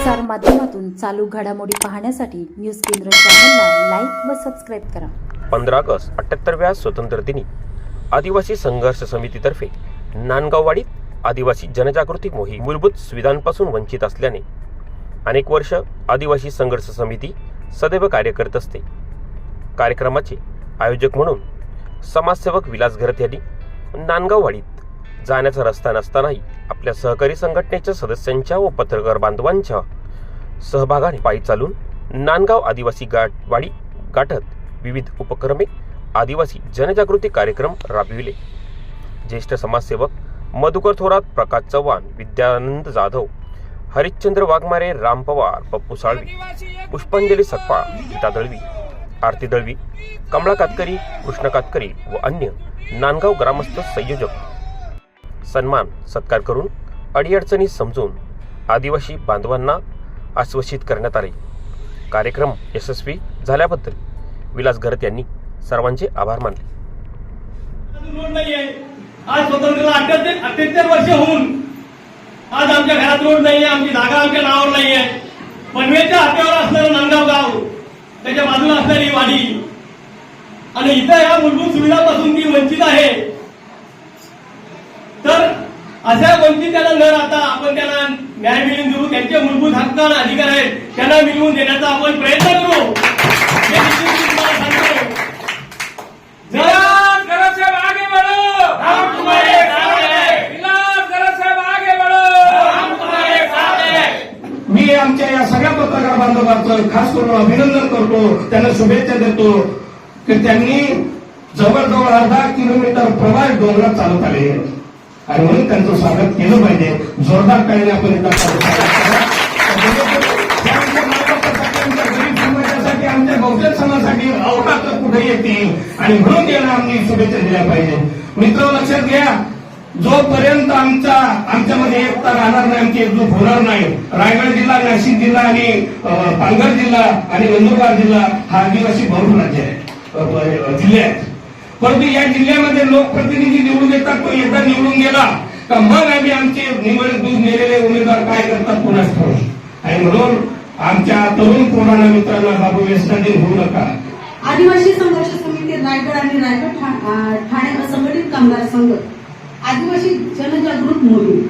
प्रसार माध्यमातून चालू घडामोडी पाहण्यासाठी न्यूज केंद्र चॅनलला लाईक व सबस्क्राईब करा. पंधरा ऑगस्ट अठ्याहत्तरव्या स्वतंत्र दिनी. आदिवासी संघर्ष समितीतर्फे नांदगाववाडीत आदिवासी जनजागृती मोहीम मूलभूत सुविधांपासून वंचित असल्याने अनेक वर्ष आदिवासी संघर्ष समिती सदैव कार्य करत असते. कार्यक्रमाचे आयोजक म्हणून समाजसेवक विलास घरत यांनी नांदगाववाडीत जाण्याचा रस्ता नसतानाही आपल्या सहकारी संघटनेच्या सदस्यांच्या व पत्रकार बांधवांच्या सहभागाने पायी चालून नांदगाव आदिवासी गाठ वाडी गाठत विविध उपक्रमे आदिवासी जनजागृती कार्यक्रम राबविले. ज्येष्ठ समाजसेवक मधुकर थोरात प्रकाश चव्हाण विद्यानंद जाधव हरिश्चंद्र वाघमारे राम पवार पप्पू साळवी पुष्पांजली सकपाळ गीता दळवी आरती दळवी कमळा कातकरी कृष्ण कातकरी व अन्य नांदगाव ग्रामस्थ संयोजक. सन्मान सत्कार करून अडीअडचणी समजून आदिवासी बांधवांना आश्वासित करण्यात आले. कार्यक्रम यशस्वी झाल्याबद्दल विलास घरत यांनी सर्वांचे आभार मानले. आज स्वतंत्र अठ्याहत्तर वर्ष होऊन आज आमच्या घरात रोड नाहीये आमची जागा आमच्या नावावर नाहीये. पनवेलच्या हात्यावर असणारं नांदगाव गाव त्याच्या बाजूला असणारी वाडी. आणि इथं या मूलभूत सुविधापासून ती वंचित आहे तर अशा वंचितांना न राहता आपण त्यांना न्याय मिळवून देऊ. त्यांचे मूलभूत हक्क आणि अधिकार आहेत. त्यांना मिळवून देण्याचा आपण प्रयत्न करू. मी आमच्या या सगळ्या पत्रकार बांधवांचं खास करून अभिनंदन करतो. त्यांना शुभेच्छा देतो. की त्यांनी जवळजवळ अर्धा किलोमीटर प्रवास डोंगरात चालत आले. आणि म्हणून त्यांचं स्वागत केलं पाहिजे. जोरदार टाळीने आपण इथं समाजासाठी आमच्या बहुजन समाजासाठी अवकाश कुठे येतील आणि म्हणून त्यांना आम्ही शुभेच्छा दिल्या पाहिजे. मित्र लक्षात घ्या जोपर्यंत आमचा आमच्यामध्ये एकता राहणार नाही आमची एकजूट होणार नाही रायगड जिल्हा नाशिक जिल्हा आणि पालघर जिल्हा आणि नंदुरबार जिल्हा हा आदिवासी बहुल राज्य आहे जिल्हे आहेत. परंतु या जिल्ह्यामध्ये लोकप्रतिनिधी निवडून येतात तो एकदा निवडून गेला. तर मग आम्ही आमचे निवड दूध नेलेले उमेदवार काय करतात कोणाच आणि म्हणून आमच्या तरुण पोरांना मित्रांना बाबू व्यसनाधीन होऊ नका. आदिवासी संघर्ष समिती रायगड आणि रायगड ठा- ठाणे असंघटित कामगार संघ आदिवासी जनजागृत मोहीम.